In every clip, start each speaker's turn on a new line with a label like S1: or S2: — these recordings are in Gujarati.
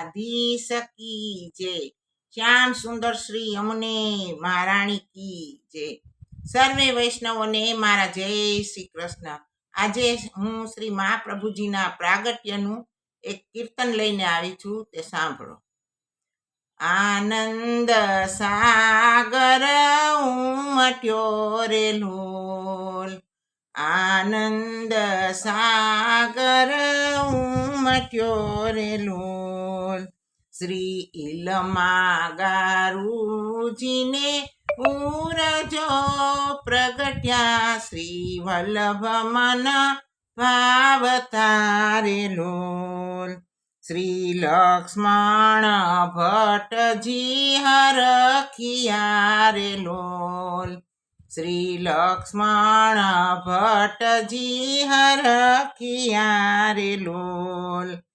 S1: દ્વારકાધીશ કી જય. શ્યામ સુંદર શ્રી અમને મહારાણી કી જય. સર્વે વૈષ્ણવોને મારા જય શ્રી કૃષ્ણ. આજે હું શ્રી મહાપ્રભુજીના પ્રાગટ્યનું એક કીર્તન લઈને આવી છું, તે સાંભળો. આનંદ સાગર ઉમટ્યો રે લોલ. આનંદ સાગર ઉમટ્યો રે લોલ. શ્રી ઇલમા ગારુજીને ઉરજો પ્રગટ્યા શ્રી વલ્લભ મન ભાવતારે લોલ. શ્રી લક્ષ્મણ ભટ્ટજી હરખિયા રે લોલ. શ્રી લક્ષ્મણ ભટ્ટજી હરખિયા રે લોલ.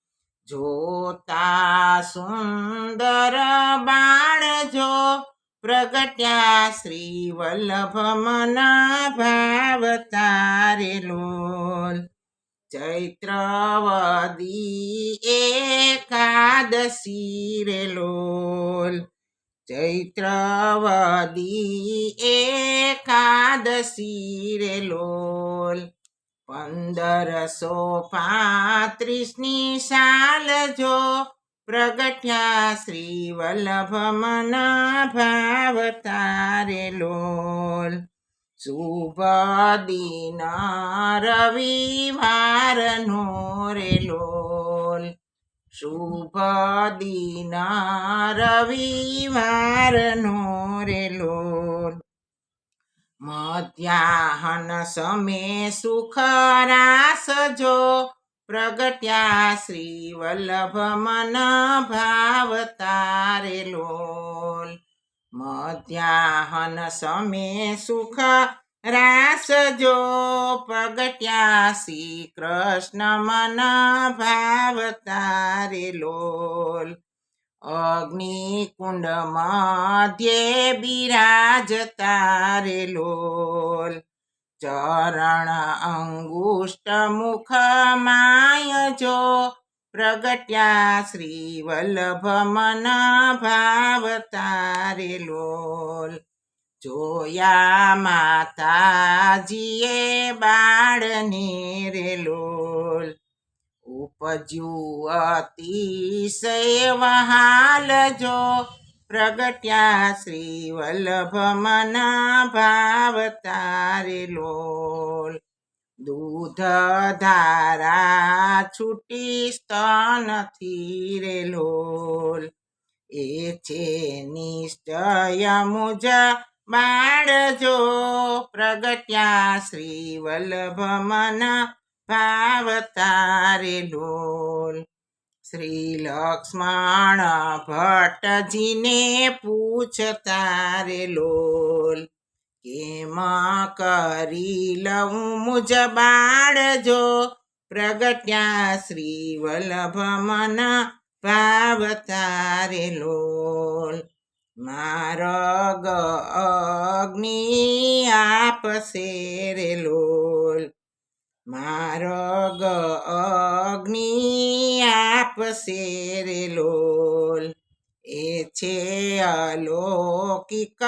S1: જોતા સુંદર બાળ જો પ્રગટ્યા શ્રી વલ્લભ મના ભાવતારે લોલ. ચૈત્રવદી એકાદશી રે લોલ. ચૈત્રવદી એકાદશી રે લોલ. પંદરસો પાંત્રીસની સાલ જો પ્રગટ્યા શ્રી વલ્લભ મના ભાવતારે લોલ. શુભ દિન રવિવારનો રે લોલ. શુભ દિન રવિવારનો રે લોલ. મધ્યાહન સમે સુખ રાસ જો પ્રગટ્યા શ્રી વલ્લભ મન ભાવતારે લોલ મધ્યાહન સમે સુખ રાસ જો પ્રગટ્યા શ્રી કૃષ્ણ મન ભાવતારે લોલ અગ્નિકુંડ મધ્યે બિરાજતા રે લોલ. ચરણ અંગુષ્ટ મુખ માય જો પ્રગટ્યા શ્રી વલ્લભ મન ભાવતારે લોલ. જોયા માતાજીએ બાળને રે લોલ. ઉપજ્યું અતિશય વહાલ પ્રગટ્યા શ્રી વલ્લભ મના ભાવતારે લોલ. દૂધ ધારા છૂટી સ્તનથી રે લોલ. એ છે નિશ્ચય મુજ બાળજો પ્રગટ્યા શ્રી વલ્લભ મના ભાવતારે લોલ શ્રી લક્ષ્મણ ભટ્ટજીને પૂછતા રે લોલ, કેમ કરી લઉં મુજ બાળજો પ્રગટ્યા શ્રી વલ્લભ મન ભાવતારે લોલ. મારગ અગ્નિ આપશે રે મારગ અગ્નિ આપશે રે લોલ. એ છે અલૌકિક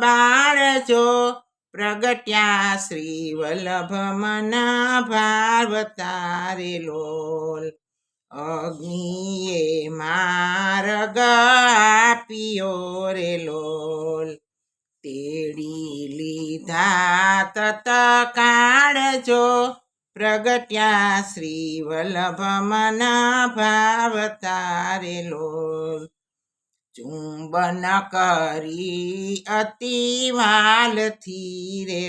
S1: બાળજો પ્રગટ્યા શ્રી વલ્લભ મના ભાવતારે લોલ અગ્નિએ માર્ગ આપ્યો રે લોલ. તેડી લીધા તત કાળજો પ્રગટ્યા શ્રી વલ્લભ મના ભાવતારે ચુંબન કરી અતિ વાલથી રે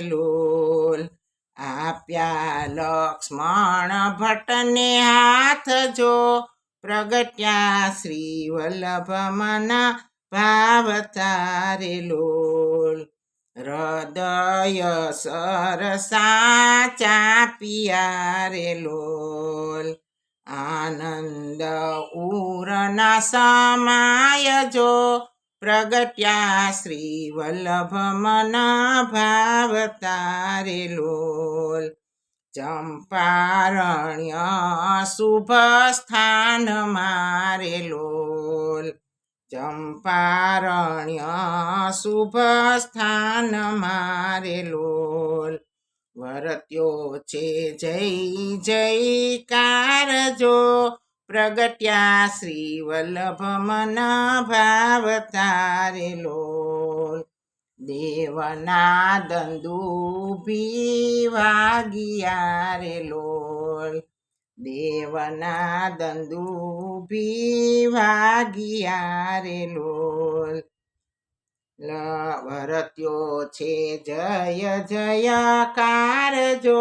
S1: આપ્યા લક્ષ્મણ ભટ્ટને હાથ જો પ્રગટ્યા શ્રી વલ્લભ મના ભાવતારે લોલ હૃદય સરસા ચાપિયા લોલ. આનંદ ઉરના સમાય જો પ્રગટ્યા શ્રી વલ્લભ મના ભાવતારે લોલ. ચંપારણ્ય શુભ સ્થાન મારે લોલ. ચંપારણ્ય શુભ સ્થાન મારે લોલ. વરત્યો છે જય, જયકાર જો પ્રગટ્યા શ્રી વલ્લભ મન ભાવ તારે લોલ. દેવના દંદુભી વાગિયા રે દેવના દંદુભી વાગિયા રે લોલ. લ- વરત્યો છે જય જયકાર જો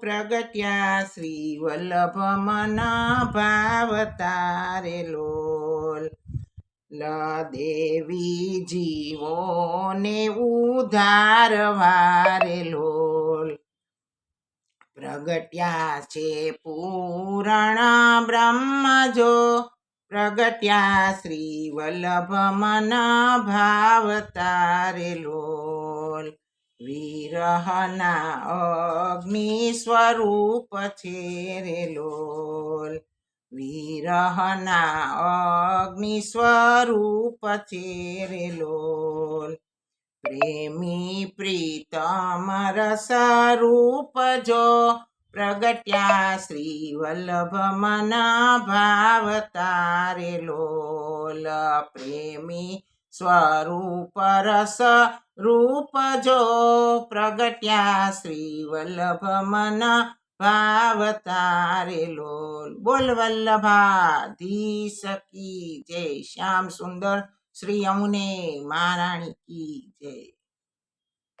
S1: પ્રગટ્યા શ્રી વલ્લભ મન ભાવતા રે લોલ. લ દેવી જીવોને ઉધારવારે લોલ. પ્રગટ્યા છે પૂરણ બ્રહ્મ જો પ્રગટ્યા શ્રી વલ્લભ મન ભાવ વિરહના અગ્નિ સ્વરૂપ છે રે વિરહના અગ્નિ સ્વરૂપ છે રે પ્રેમી પ્રીતમ રસ રૂપ જો પ્રગટ્યા શ્રી વલ્લભ મના ભાવ તારે લોલ પ્રેમી સ્વરૂપ રસ રૂપ જો પ્રગટ્યા શ્રી વલ્લભ મના ભાવ તારે લોલ. બોલ વલ્લભાધીશ સકી જય શ્યામ સુંદર. શ્રી અમુને મહારાણી કી જય